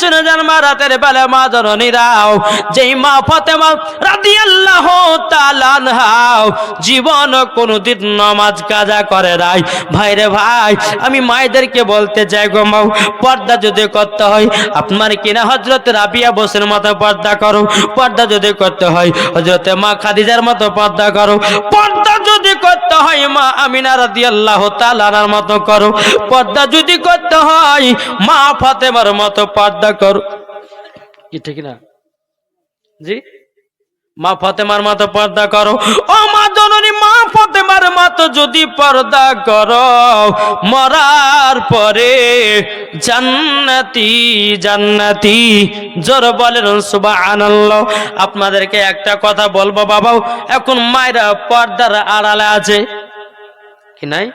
শুনে যান মা রাতের বেলা মা জননীরাও যেই মা ফাতেমা রাদিয়াল্লাহু জীবন কোনোদিন নামাজ কাজা করে নাই। ভাই রে ভাই, আমি মায়েদেরকে বলতে চাই গো মাও পর্দা যদি করতে হয়, আপনার কিনা হজরত রাবিয়া বসের মতো পর্দা করো। পর্দা যদি করতে হয় হজরতে মা খাদিজার মতো পর্দা করো। পর্দা যদি করতে হয়, মা আমিনা রাদিয়াল্লাহু তাআলার মতো করো। পর্দা যদি করতে হয়, মা ফাতেমার মতো পর্দা করো। কি ঠিক না? জি? মা ফাতেমার মতো পর্দা করো। ও মা জননী, মা ফাতেমার মতো যদি পর্দা করো, মরার পরে জান্নাতি জান্নাতি, জোর বলেন সুবহানাল্লাহ। আপনাদেরকে একটা কথা বলব বাবাও, এখন মায়েরা পর্দার আড়ালে আছে। কি নাই?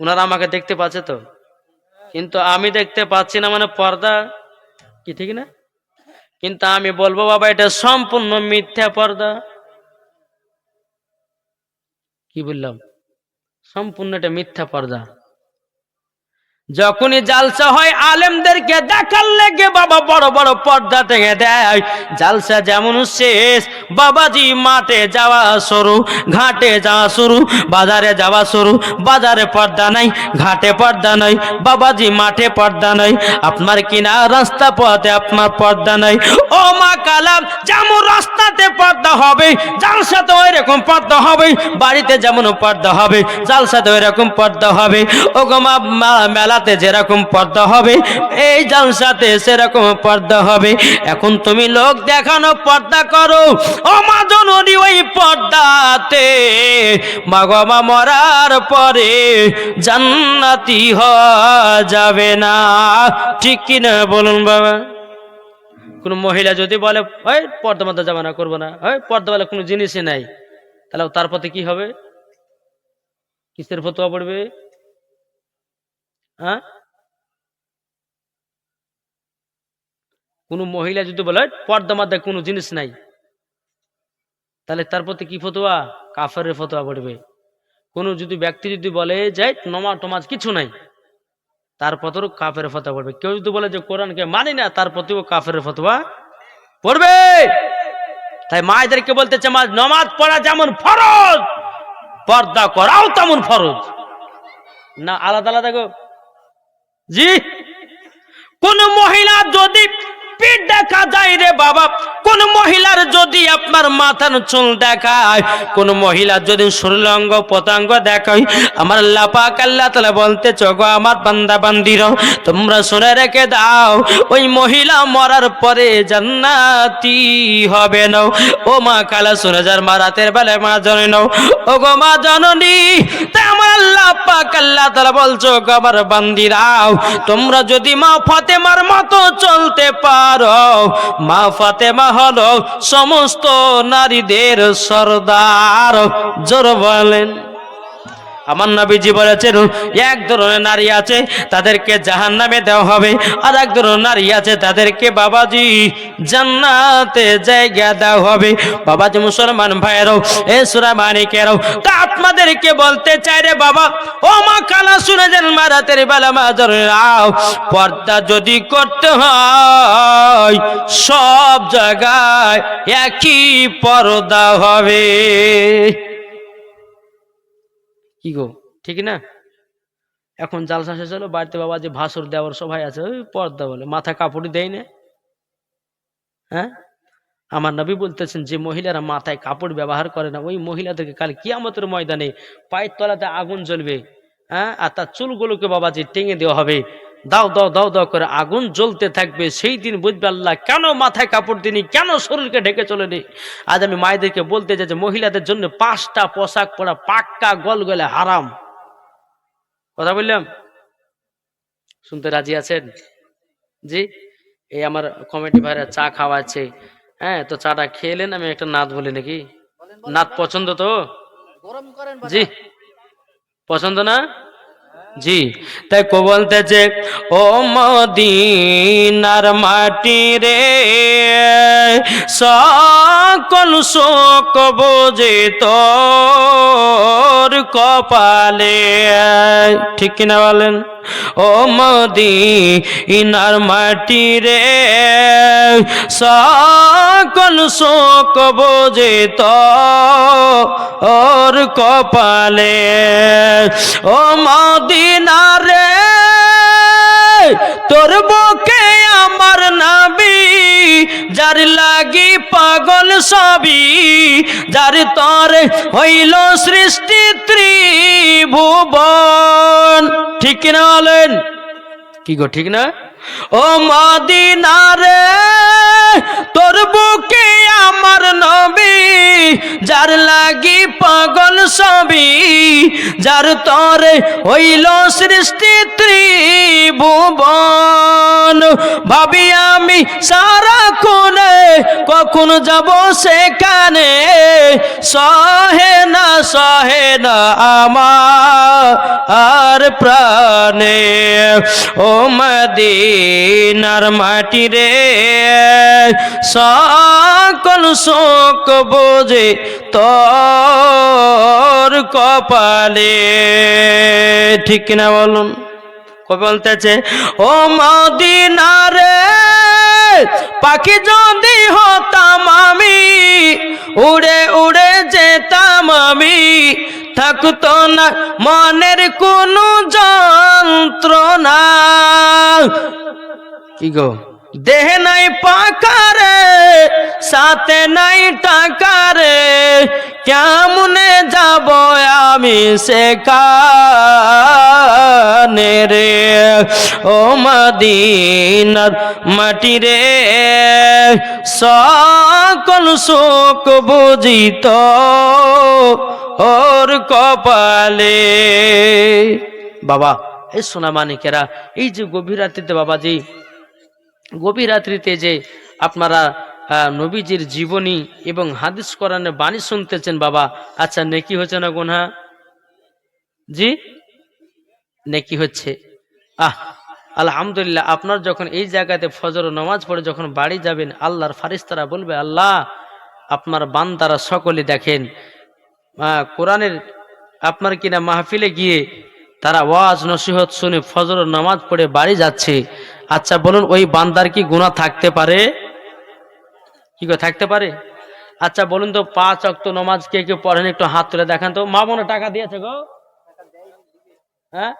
ওনারা আমাকে দেখতে পাচ্ছে তো? কিন্তু আমি দেখতে পাচ্ছি না মানে পর্দা কি ঠিক না? কিন্তু আমি বলব, বাবা, এটা সম্পূর্ণ মিথ্যা পর্দা। কি বললাম? সম্পূর্ণ এটা মিথ্যা পর্দা। যখনই জালসা হয়, আলেমদেরকে দেখার লেগে বাবা বড় বড় পর্দা থেকে দেয়। জালসা যেমন শেষ, বাবাজি মাঠে যাওয়া শুরু, ঘাটে যাওয়া শুরু, বাজারে যাওয়া শুরু, বাজারে পর্দা নাই, ঘাটে পর্দা নাই, বাবাজি মাঠে পর্দা নাই, আপনার কিনা রাস্তা পথে আপনার পর্দা নাই। ও মা কালাম, যেমন রাস্তাতে পর্দা হবে, জালসাতে ওই রকম পর্দা হবে, বাড়িতে যেমন পর্দা হবে, জালসাতে ওই রকম পর্দা হবে। ও গো মা মা- মেলাতে যেরকম পর্দা হবে, এই জালসাতে সেরকম পর্দা হবে। এখন তুমি লোক দেখানো পর্দা করো। ও ওই পর্দাতে মা গো মরার পরে জান্নাতি হওয়া যাবে না। ঠিক কিনা বলুন বাবা? কোনো মহিলা যদি বলে ওই পর্দা মধ্যে যাবে না, করব না। ওই পর্দা বলে কোনো জিনিসই নাই। তাহলে তার প্রতি কি হবে? কিসের ফতোয়া পড়বে? হ্যাঁ? কোনো মহিলা যদি বলে "ওই, পর্দা মধ্যে কোনো জিনিস নাই। তাহলে তার প্রতি কি ফতোয়া? কাফের ফতোয়া পড়বে। কোনো যদি ব্যক্তি যদি বলে যে নমাজ টমাজ কিছু নাই। তার প্রতিও কাফের ফতোয়া পড়বে। কেউ যদি বলে যে কোরআনকে মানি না তার প্রতিও কাফের ফতোয়া পড়বে। তাই মায়েদেরকে বলতেছে মা নমাজ পড়া যেমন ফরজ পর্দা করাও তেমন ফরজ। না আলাদা আলাদা জি? কোন মহিলা যদি পিঠ দেখা যায় রে বাবা। কোন মহিলার যদি আপনার মাথার চুল দেখায়, কোন মহিলা যদি শরীরাঙ্গ পতাঙ্গ দেখায়, আমার লাপাক আল্লাহ তালা বলতে চগো আমার বান্দা বান্দির, তোমরা শুনে রেখে দাও, ওই মহিলা মরার পরে জান্নাতি হবে না। ও মা কালা শুনে যার মা রাতের বেলায় মা জনে নাও ও গো মা জননী তাই আমার আল্লাহ পাক আল্লাহ তালা বলছো গো আমার বান্দিরাও, তোমরা যদি মা ফাতেমার মতো চলতে পারো মা ফাতেমা হলো সমস্ত নারীদের সরদার। জোর বলেন। আমার নবীজি বলেছেন, এক ধরনের নারী আছে, তাদেরকে জাহান নামে দেওয়া হবে, আর এক ধরনের নারী আছে, তাদেরকে বাবাজি জান্নাতে জায়গা দেওয়া হবে। বাবাজি মুসলমান ভাইয়েরও, এ সুরা মানিকেরও তা আপনাদেরকে বলতে চাই রে বাবা, ও মা কালা শুনে যান মারাতের বেলা মা রাও পর্দা যদি করতে হয়, সব জায়গায় একই পর্দা হবে। কি গো? ঠিক না? এখন জালসা শেষ হলো, বাড়িতে বাবা যে ভাসুর দেওয়ার সবাই আছে, ওই পর্দা বলে মাথা কাপড়ই দেয় না। হ্যাঁ? আমার নবী বলতেছেন যে, মহিলারা মাথায় কাপড় ব্যবহার করে না, ওই মহিলাদেরকে কাল কিয়ামতের ময়দানে পায়ের তলাতে আগুন জ্বলবে হ্যাঁ? আর তার চুলগুলোকে বাবা যে টেঙে দেওয়া হবে। দাও দাও দাও দাও করে আগুন জ্বলতে থাকবে। সেই দিন বুঝবে আল্লাহ কেন মাথায় কাপড় দিনি? কেন শরীরকে ঢেকে চলেনি? আজ আমি মায়েদেরকে বলতে চাই যে মহিলাদের জন্য পাঁচটা পোশাক পরা পাক্কা গল গলে হারাম। কথা বললাম? শুনতে রাজি আছেন? জি? এই আমার কমেডি ভাইরা চা খাওয়াচ্ছে। হ্যাঁ তো চাটা খেলেন আমি একটা নাত বলি নাকি? নাত পছন্দ তো? জি। পছন্দ না? জি তাই কো বলতেছে ও মদিনার মাটি রে সব সকল শোক বোঝে তোর কপালে। ঠিক কিনা বলেন? ও মদি ইনার মাটি রে সকল শোক বোঝে তোর কপালে। ও মদিনা রে, তোর বুকে আমার নাবি, যার লাগি পাগল সবই যার তর হইল সৃষ্টি ত্রিভুবন। ঠিক কিনা বলেন? কি গো ঠিক না? ও মদিনা রে, তোর বুকে আমার নবী, যার লাগি পাগল সবই যার তরে হইল সৃষ্টি ত্রিভুবন। ভাবি আমি সারা কোনে কখন যাব সেখানে? সহে না সহে না আমার প্রাণে ও মদিনার মাটি রে সকল শোক বোঝে তোর কপালে ঠিক না বলুন কবে বলতেছে, ও মদিনা রে পাখি যদি হতাম আমি, উড়ে উড়ে যেতাম আমি, থাকতো না মনের কোনো যন্ত্রণা। কি গো? দেহ নাই পাকারে সাথে নাই টাকারে, কেমনে যাব আমি সেখানে রে? ও মদিনার মাটি রে, সকল শোক বুঝিত ওর কপালে। বাবা এই সোনা মানিকেরা, এই যে গভীর রাত্রিতে বাবাজি, গভীর রাত্রিতে যে আপনারা নবীজির জীবনী এবং হাদিস কোরআনের বাণী শুনতেছেন বাবা আচ্ছা নেকি হচ্ছে না গুনহা? জি? নেকি হচ্ছে। আহ, আলহামদুলিল্লাহ, আপনার যখন এই জায়গাতে ফজর নামাজ পড়ে যখন বাড়ি যাবেন, আল্লাহর ফারিস্তারা বলবে, আল্লাহ, আপনার বান্দারা সকলে দেখেন কোরআনের আপনার কিনা মাহফিলে গিয়ে তারা ওয়াজ, নসিহত শুনে ফজর নামাজ পড়ে বাড়ি যাচ্ছে। আচ্ছা বলুন, ওই বান্দার কি গুণা থাকতে পারে? কি থাকতে পারে? আচ্ছা বলুন তো, পাঁচ অক্ত নমাজ কে কে পড়েন? একটু হাত তুলে দেখান তো। মা মনে টাকা দিয়েছে গো। হ্যাঁ?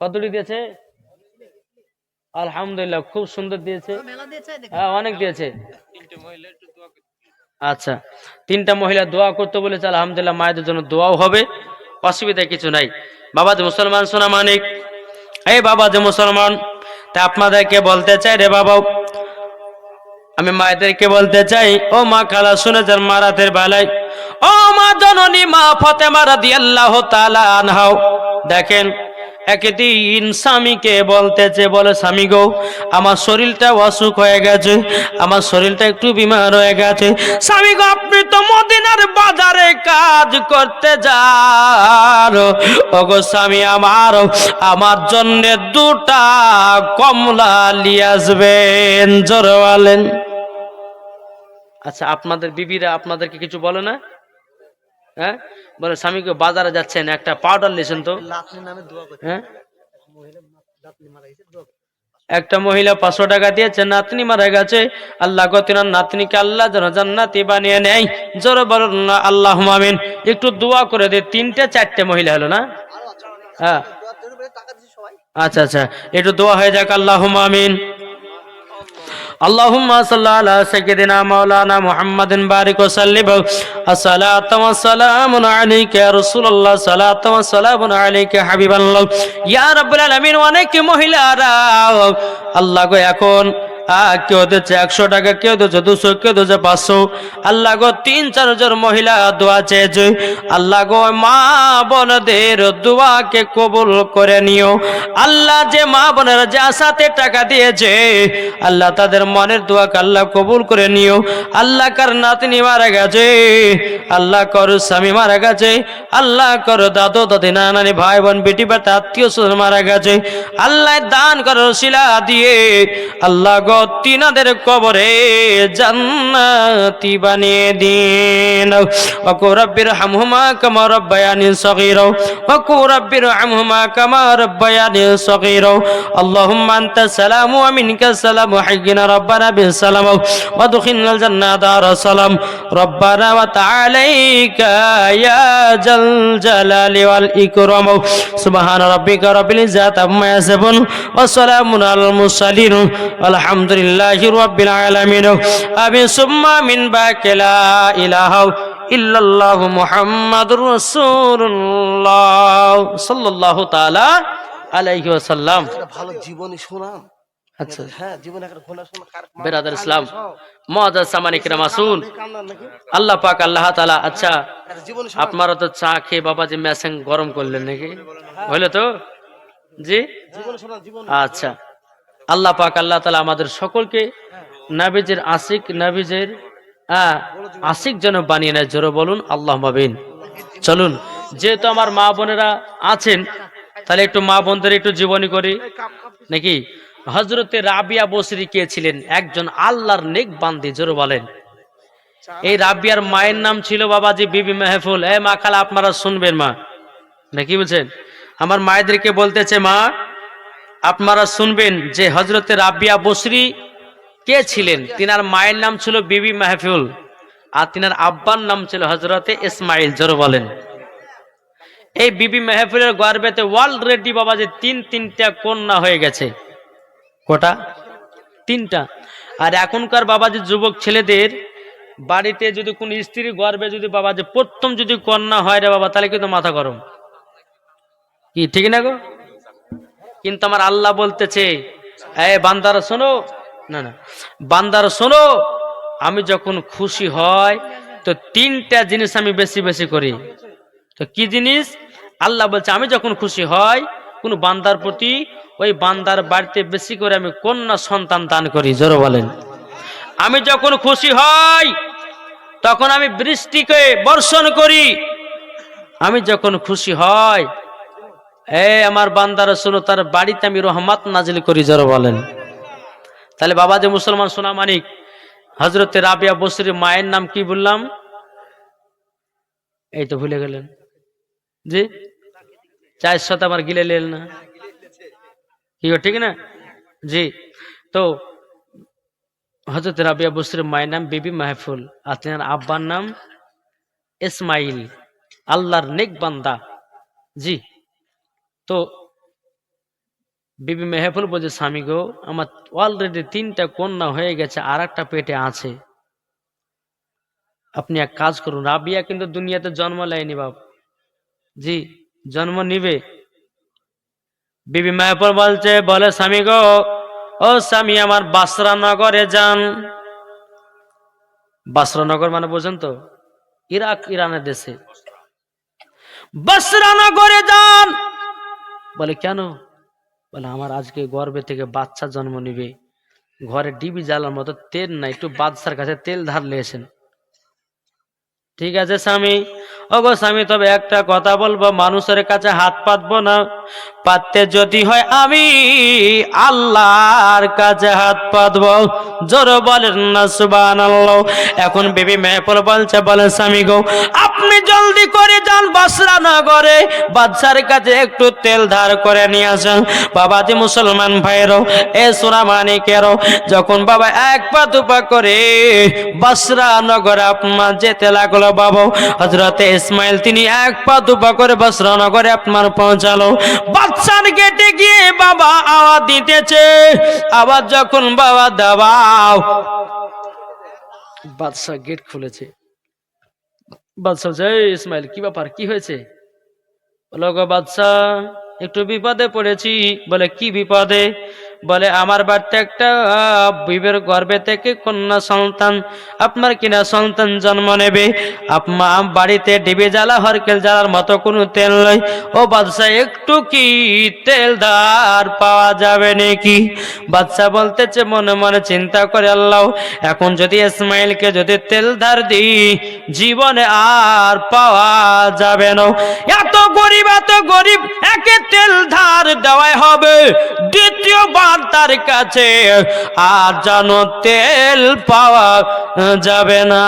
কতটি দিয়েছে? আলহামদুলিল্লাহ খুব সুন্দর দিয়েছে। হ্যাঁ অনেক দিয়েছে। আচ্ছা তিনটা মহিলা দোয়া করতে বলেছে আলহামদুলিল্লাহ মায়েদের জন্য দোয়াও হবে। অসুবিধা কিছু নাই। বাবা যে মুসলমান সোনা মানিক। এই বাবা যে মুসলমান তা আপনাদেরকে বলতে চাই রে বাবা আমি মায়েদেরকে বলতে চাই ও মা খালা শুনেছেন মারাতের বেলায়। ও মা জননী মা ফতেমা রাদিয়াল্লাহু তাআলা আনহাও। দেখেন, একদিন স্বামীকে বলতেছে, বলে, স্বামী গো, আমার শরীরটা অসুখ হয়ে গেছে, আমার শরীরটা একটু বিমার হয়ে গেছে। স্বামী গো, আপনি তো মদিনার বাজারে কাজ করতে যান। ওগো স্বামী আমার আমার জন্য দুটা কমলা নিয়ে আসবেন। জোরে আচ্ছা আপনাদের বিবিরা আপনাদেরকে কিছু বলে না? হ্যাঁ? বলে স্বামীকে বাজারে যাচ্ছেন একটা পাউডার লিয়েছেন তো। হ্যাঁ? একটা মহিলা পাঁচশো টাকা দিয়েছে নাতনি মারা গেছে। আল্লাহ গতিনার নাতনিকে আল্লাহ যেন জান্নাতি বানিয়ে নেয়। জোরে বলুন না আল্লাহ মামিন একটু দোয়া করে দে তিনটে চারটে মহিলা হলো না? হ্যাঁ। আচ্ছা আচ্ছা। একটু দোয়া হয়ে যাক আল্লাহ মামিন اللهم صل على سيدنا مولانا محمد بارك وسلم الصلاة والسلام عليك يا رسول الله صلاة والسلام عليك يا حبيب الله يا رب العالمين অনেক মহিলারা আল্লাহ গো এখন আহ, কেউ দিচ্ছে একশো টাকা, কেউ দিচ্ছে দুশো, কেউ দিচ্ছে পাঁচশো। আল্লাহ গো, তিন চারজন মহিলা দোয়া চেয়েছে। আল্লাহ গো মা বোনদের দোয়াকে কবুল করে নিও। আল্লাহ যে মা বোনেরা যে আশাতে টাকা দিয়েছে, আল্লাহ তাদের মনের দোয়াকে আল্লাহ কবুল করে নিও। আল্লাহ কার নাতনি মারা গেছে, আল্লাহ কর স্বামী মারা গেছে, আল্লাহ কর দাদু, দাদি, নানানি ভাই বোন বেটি, বেটা আত্মীয় স্বজন মারা গেছে। আল্লাহ দান করো শিলা দিয়ে আল্লাহ গো তিনাদের কবরে জান্নাতি বানিয়ে দিন। ওকো রব্বির হামহুমা কামা রব্বায়ানি সগীরা ওকো রব্বির হামহুমা কামা রব্বায়ানি সগীরা আল্লাহুম্মা আনতা সালামু ওয়া মিনকা সালামু হাইয়িনা রব্বানা বিসসালাম ওয়াদখিলনা আল জান্নাত দার সালাম রব্বানা ওয়া তাআলাইকা ইয়া জাল জালালি ওয়াল ইকরাম। সুবহান রাব্বিকা রাব্বিল ইজ্জাতি আম্মা ইয়াসিফুন, ওয়া সালামুন আলাল মুরসালিন। আলহামদুলিল্লাহি। রাব্বিল আলামিন। আমিন সুম্মা মিন বাকিলা ইলাহা ইল্লাল্লাহু মুহাম্মাদুর রাসূলুল্লাহ। সাল্লাল্লাহু তাআলা আলাইহি ওয়াসাল্লাম। ভালো জীবনী শোনাম আচ্ছা। হ্যাঁ জীবনে একটা খোলা শোনা। কার বেরাদার ইসলাম সামানিক রামাসুন আল্লাহ পাক আল্লাহ তাআলা আচ্ছা আপনারা তো চা খেয়ে বাবা যে মেসেং গরম করলেন নাকি? হইল তো? জি? জীবনী শোনা জীবন। আচ্ছা। আল্লাহ পাক আল্লাহ তালা আমাদের সকলকে নাবিজের আশিক নাবিজের আহ, আশিক যেন বানিয়ে নেয়। জোরে বলুন আল্লাহ মাবিন চলুন যেহেতু আমার মা বোনেরা আছেন তাহলে একটু মা বোনদের একটু জীবনী করি। নাকি? হজরতে রাবিয়া বসরি কে ছিলেন? একজন আল্লাহর নেক বান্দি জোরে বলেন। এই রাবিয়ার মায়ের নাম ছিল বাবাজি বিবি মেহফুল। এ মা খালা আপনারা শুনবেন মা। নাকি বলছেন? আমার মায়েদেরকে বলতেছে মা আপনারা শুনবেন যে হজরতে রাবিয়া বসরি কে ছিলেন? তিনার মায়ের নাম ছিল বিবি মাহফুল আর তিনার আব্বার নাম ছিল হজরতে ইসমাইল, জোর বলেন। এই বিবি মেহফুলের গর্বেতে অলরেডি বাবা যে তিন তিনটা কন্যা হয়ে গেছে। কটা? তিনটা। আর এখনকার বাবা যে যুবক ছেলেদের বাড়িতে যদি কোন স্ত্রী গর্বে যদি বাবা যে প্রথম যদি কন্যা হয় রে বাবা, তাহলে কিন্তু মাথা গরম। কি, ঠিক না গো? কিন্তু আমার আল্লাহ বলতেছে, এ বান্দার, শোনো। না না। বান্দার, শোনো, আমি যখন খুশি হয় তো তিনটা জিনিস আমি বেশি বেশি করি। তো কি জিনিস? আল্লাহ বলছে, আমি যখন খুশি হয় কোন বান্দার প্রতি ওই বান্দার বাড়িতে বেশি করে আমি কন্যা সন্তান দান করি। জোরে বলেন। আমি যখন খুশি হই, তখন আমি বৃষ্টিকে বর্ষণ করি। আমি যখন খুশি হয় এ আমার বান্দারা শোনো তার বাড়িতে আমি রহমত নাজিল করি, জোরে বলেন। তাহলে বাবা যে মুসলমান সোনা মানিক হজরতে রাবিয়া বসরির মায়ের নাম কি বললাম? এই তো ভুলে গেলেন। জি? চার শত আমার গিলে লেন না? কি ঠিক না? জি। তো হজরত রাবিয়া বসরির মায়ের নাম বিবি মাহফুল, আর তেনার আব্বার নাম ইসমাইল, আল্লাহর নেক বান্দা। জি। তো বিবি মেহফুল বলছে, স্বামী গো, আমার অলরেডি তিনটা কন্যা হয়ে গেছে আর একটা পেটে আছে। আপনি এক কাজ করুন, রাবিয়া কিন্তু দুনিয়াতে জন্ম নেয়নি বাপ। জি, জন্ম নিবে। বিবি মেহফুল বলছে, বলে স্বামী গো, ও স্বামী, আমার বাসরা নগরে যান। বাসরা নগর মানে বোঝেন তো, ইরাক, ইরানের দেশে। বাসরা নগরে যান! বলে, কেন? বলে, আমার আজকে গর্বে থেকে বাচ্চা জন্ম নিবে। ঘরে ডিবি জ্বালার মতো তেল নাই, একটু বাদশার কাছে তেল ধার লিয়েছেন। ঠিক আছে স্বামী ওগো স্বামী, তবে একটা কথা বলব, মানুষের কাছে হাত পাতবো না। পাততে যদি হয় আমি আল্লাহর কাছে হাত পাতবো। জোর বলেন না সুবান এখন বেবি মেহফল বলছে, বলে, স্বামী গো, আপনি জলদি করে যান, বাসরা নগরে। বাদশার কাছে একটু তেল ধার করে নিয়ে আসেন। বাবাজি মুসলমান ভাইয়েরও, এ সোনা মানিকেরও, যখন বাবা এক পা দুপা করে বাসরা নগর আপনার যেতে লাগল বাবা। হজরতে ইসমাইল তিনি এক পা দুপা করে বাসরা নগরে আপনার পৌঁছালো। বাচ্চার গেটে গিয়ে বাবা আওয়াজ দিতেছে আবার যখন বাবা দাবাও। বাদশাহ গেট খুলেছে। বাদশাহ বলছে, ইসমাইল কি ব্যাপার? কি হয়েছে? বলো গো বাদশাহ একটু বিপদে পড়েছি। বলে কি বিপদে? বলে, আমার বাড়িতে একটা বিবের গর্ভে থেকে কন্যা সন্তান। আপনার কিনা সন্তান জন্ম নেবে? আপমা বাড়িতে ডিবে জ্বালা, হরকেল জ্বালার মতো কোনো তেল নয় ও বাদশাহ, একটু কি তেল ধার পাওয়া যাবে নাকি? বাদশাহ বলতেছে, মনে মনে চিন্তা করে, আল্লাহ, এখন যদি ইসমাইলকে যদি তেল ধার দিই, জীবনে আর পাওয়া যাবে না। এত গরিব এত গরিব, একে তেল ধার দেওয়াই হবে। দ্বিতীয়বার মাতার কাছে, আর যেন তেল পাওয়া যাবে না।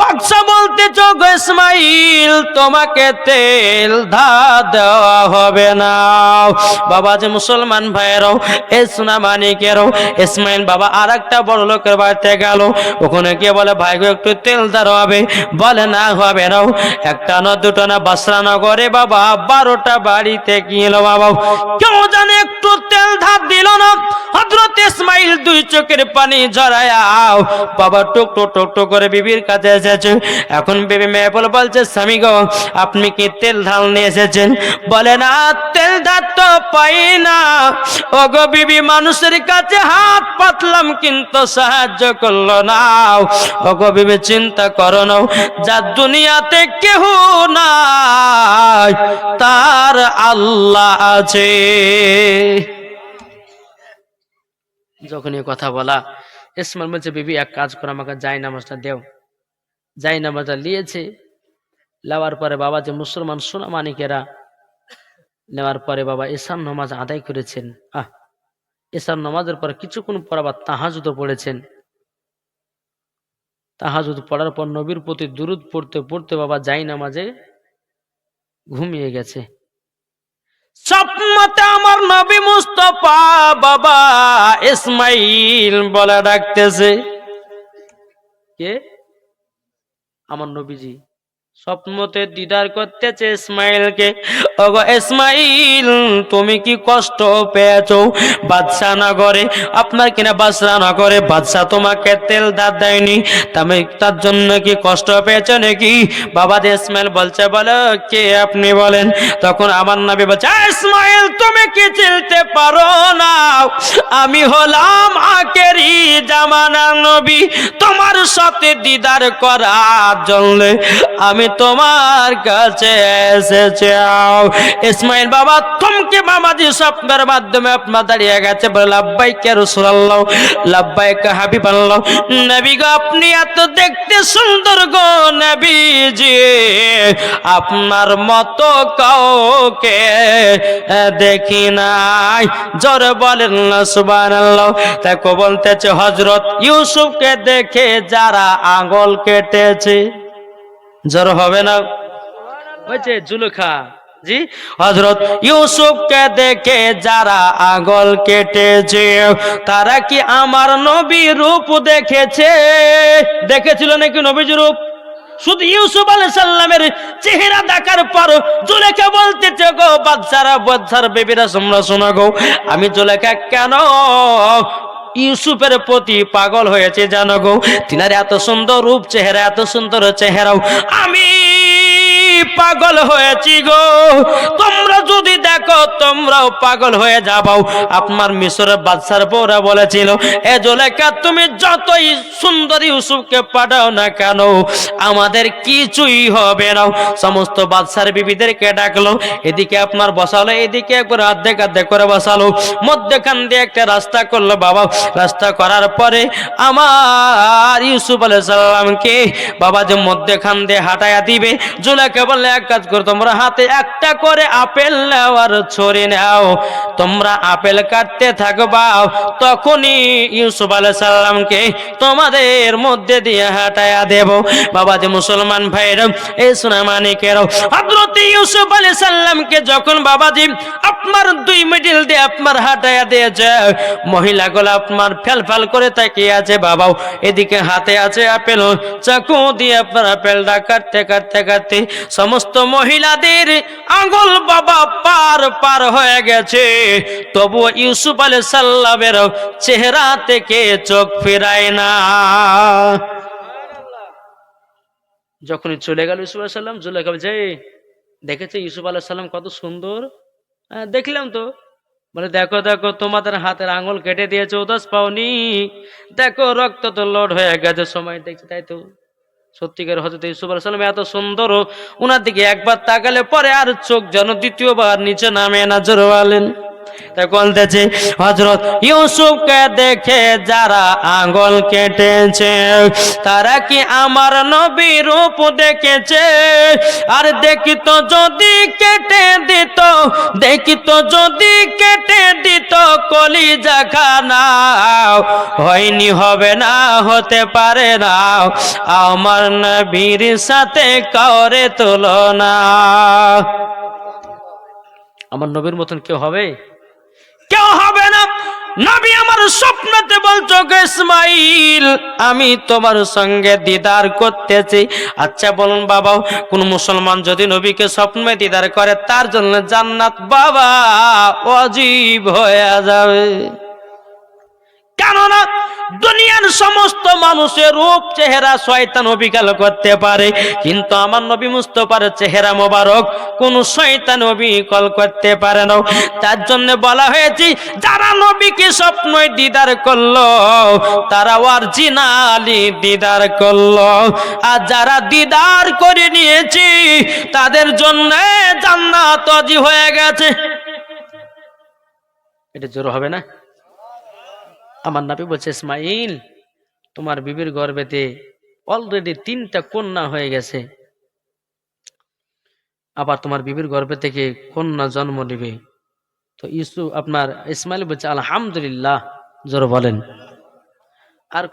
বাদশা বলতে চোখ ইসমাইল, তোমাকে তেল ধা দেওয়া হবে না। বাবা যে মুসলমান ভাইয়েরাও, এ সোনা মানিকেরও, ইসমাইল বাবা আর একটা বড় লোকের বাড়িতে গেল। ওখানে গিয়ে বলে, ভাই একটু তেল দার হবে বলে, না হবে না একটা না দুটো না, বাসরা নগরে বাবা, বারোটা বাড়িতে গিয়েল বাবা। কেউ জানে ধার দিল না। হজরত ইসমাইল দুই চোখের পানি ঝরায় বাবা টুক টুক টুক টুক করে বিবির কাছে এসেছে। এখন বেবি মেয়ে বলে বলছে, স্বামী গো, আপনি কি তেল ঢাল নিয়ে এসেছেন? বলে, না, তেল ধার তো পাই না। ও গো বিবি, মানুষের কাছে হাত পাতলাম কিন্তু সাহায্য করল না। ও গো বিবি, চিন্তা করো না। যার দুনিয়াতে কেহ নাই, তার আল্লাহ আছে। যখন এই কথা বলা, ইসমাইল বলছে, বিবি, এক কাজ করো, আমাকে যাই নামাজটা দেও। যাই নামাজটা নিয়েছে নেওয়ার পরে বাবা যে মুসলমান সোনা মানিকেরা নেওয়ার পরে বাবা এসার নামাজ আদায় করেছেন। আহ, এসার নামাজের পরে কিছুক্ষণ পর আবার তাহাজুদ পড়েছেন। তাহাজুদ পড়ার পর নবীর প্রতি দুরুদ পড়তে পড়তে বাবা যাই নামাজে ঘুমিয়ে গেছে। স্বপ্নতে আমার নবী মুস্তফা বাবা ইসমাইল বলে ডাকতেছে। কে? আমার নবীজি। স্বপ্নতে দিদার করতেছে ইসমাইলকে। ওগো ইসমাইল তুমি কি কষ্ট পেয়েছ? বাদশা নগরে আপনার কিনা বাদশা নগরে বাদশা তোমাকে তেল দাঁত দেয়নি। তুমি তার জন্য কি কষ্ট পেয়েছ নাকি? বাবা ইসমাইল বলছে বলো কে আপনি বলেন? তখন আমার নবী বলছে "আ, ইসমাইল তুমি কি চিনতে পারো না? আমি হলাম আকেরি জামানার নবী। তোমার সাথে দিদার করার জন্য আমি তোমার কাছে এসেছি। ইসমাইল বাবা, থমকে বাবাজি স্বপ্নের মাধ্যমে আপনার দাঁড়িয়ে গেছে। বলে লাভবাই কে রসুল্লাহ লাভবাই কে হাবিব আল্লাহ নবী গো, আপনি এত দেখতে সুন্দর গো নবীজি। আপনার মতো কাউকে দেখি নাই। জোরে বলেন না, সুবহানাল্লাহ। তাকে বলতেছে, হযরত ইউসুফকে দেখে যারা আঙ্গল কেটেছে। জ্বর হবে না? ওই যে জুলুখা। জি? হজরত ইউসুফকে দেখে যারা আগল কেটেছে তারা কি আমার নবী রূপ দেখেছে? দেখেছিল নাকি নবীজ রূপ? শুধু ইউসুফ সাল্লামের চেহারা দেখার পর গো বাচ্চারা বাচ্চার বেবিরা, তোমরা শোনা গো, আমি জুলেখা কেন ইউসুফের প্রতি পাগল হয়েছে জানো গো? তিনার এত সুন্দর রূপ, চেহারা, এত সুন্দর চেহারাও আমি পাগল হয়েছি গো। তোমরা যদি দেখো, তোমরাও পাগল হয়ে যাবাও। আপনার মিশরের বাদশার বউরা বলেছিল, এ জোলেখা, তুমি যতই সুন্দর ইউসুফকে পাঠাও না কেন, আমাদের কিছুই হবে না। সমস্ত বাদশার বিবিদেরকে ডাকলো, এদিকে আপনার বসালো, এদিকে একবার অর্ধেক অর্ধেক করে বসালো। মধ্যখান দিয়ে একটা রাস্তা করল, বাবা, রাস্তা করার পরে আমার ইউসুফ আলাইহিস সালামকে বাবা যে মধ্যখান দিয়ে হাঁটায়া দিবে জুলাকে বললে এক কাজ করো, তোমরা হাতে একটা করে আপেল নাও আর ছড়ি নাও। তোমরা আপেল কাটতে থাকবা তখনই ইউসুফ আলাইহিস সালামকে তোমাদের মধ্যে দিয়ে হাঁটায়া দেব। বাবা যে মুসলমান ভাইরা এই সোনা মানিকেরাও হযরত ইউসুফ আলাইহিস সালামকে যখন বাবাজি আপনার দুই মিডিল দিয়ে আপনার হাঁটায়া দিয়েছে মহিলাগুলো আপনার ফেল ফেল করে তাকিয়ে আছে বাবাও। এদিকে হাতে আছে আপেল, চাকু দিয়ে আপনার আপেলটা কাটতে কাটতে কাটতে সমস্ত মহিলাদের আঙ্গুল বাবা পার পার হয়ে গেছে। তবুও ইউসুফ আলী সাল্লামের চেহারা থেকে চোখ ফেরায় না। যখনই চলে গেল ইউসুফ আলাহ সাল্লাম বলছে "এই, দেখেছে ইউসুফ আলাহ সাল্লাম কত সুন্দর? "হ্যাঁ, দেখলাম তো। বলে দেখো দেখো তোমাদের হাতের আঙুল কেটে দিয়েছে উদাস পাওনি। দেখো রক্ত তো লোড হয়ে গেছে সময় দেখছি তাই তো। সত্যিকার হজরত ইউসুফ আলাইসালাম সালাম এত সুন্দর ওনার দিকে একবার তাকালে পরে আর চোখ যেন দ্বিতীয়বার নিচে নামে না জোরে বলেন তাই বলতেছে হজরত ইউসুফকে দেখে যারা আঙ্গল কেটেছে, তারা কি আমার নবী রূপ দেখেছে? আর দেখিত যদি কেটে দিত, দেখিত যদি কেটে দিত, কলিজা খানা হয়নি, হবে না, হতে পারে না। আমার নবীর সাথে কারে তুলনা। আমার নবীর মতন কেউ হবে? কেউ হবে না। নবী আমার স্বপ্নতে বলছো ইসমাইল, আমি তোমার সঙ্গে দিদার করতেছি। আচ্ছা বলুন বাবা কোন মুসলমান যদি নবীকে স্বপ্নে দিদার করে, তার জন্য জান্নাত বাবা অজীব হয়ে যাবে। কেননা দুনিয়ার সমস্ত মানুষের রূপ, চেহারা শয়তান অবিকাল করতে পারে। কিন্তু আমার নবী মুস্তফার চেহারা মোবারক কোন শয়তান অবিকল করতে পারে না। তার জন্য বলা হয়েছে, যারা নবীকে স্বপ্ন দিদার করল, তারা অরিজিনালি দিদার করল। আর যারা দিদার করে নিয়েছি, তাদের জন্য জান্নাত অজি হয়ে গেছে। এটা জোর হবে না? আমার নাবি বলছে, ইসমাইল, তোমার বিবির গর্ভেতে অলরেডি তিনটা কন্যা হয়ে গেছে। আবার তোমার বিবির গর্ভে থেকে কন্যা জন্ম নেবে। তো ইসু আপনার ইসমাইল বলছে, আলহামদুলিল্লাহ। জোর বলেন। আর